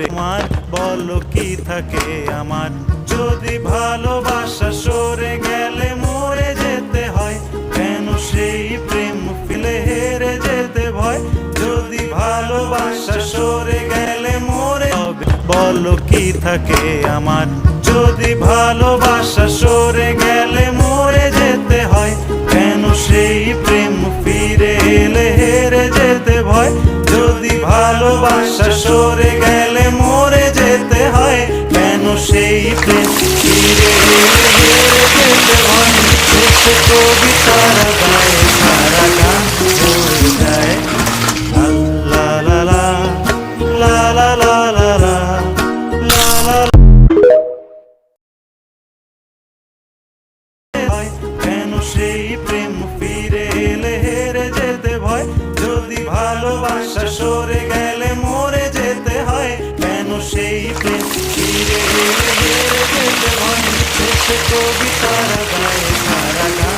হবে আমার বলো কি থাকে আমার? যদি ভালোবাসা সরে গেলে মরে যেতে হয়, কেন সেই প্রেম ফিলে হেরে যেতে ভয়? যদি ভালোবাসা সরে গেলে মরে হবে বলো কি থাকে আমার? যদি ভালোবাসা সরে গেলে মরে যেতে হয়, কেন সেই প্রেম ফিরে এলে হেরে যেতে ভয়? যদি ভালোবাসা সরে গেলে যদি ভালোবাসা সরে গেলে মরে যেতে হয় কেন সেই এসে কবিতারা গায়ে সারা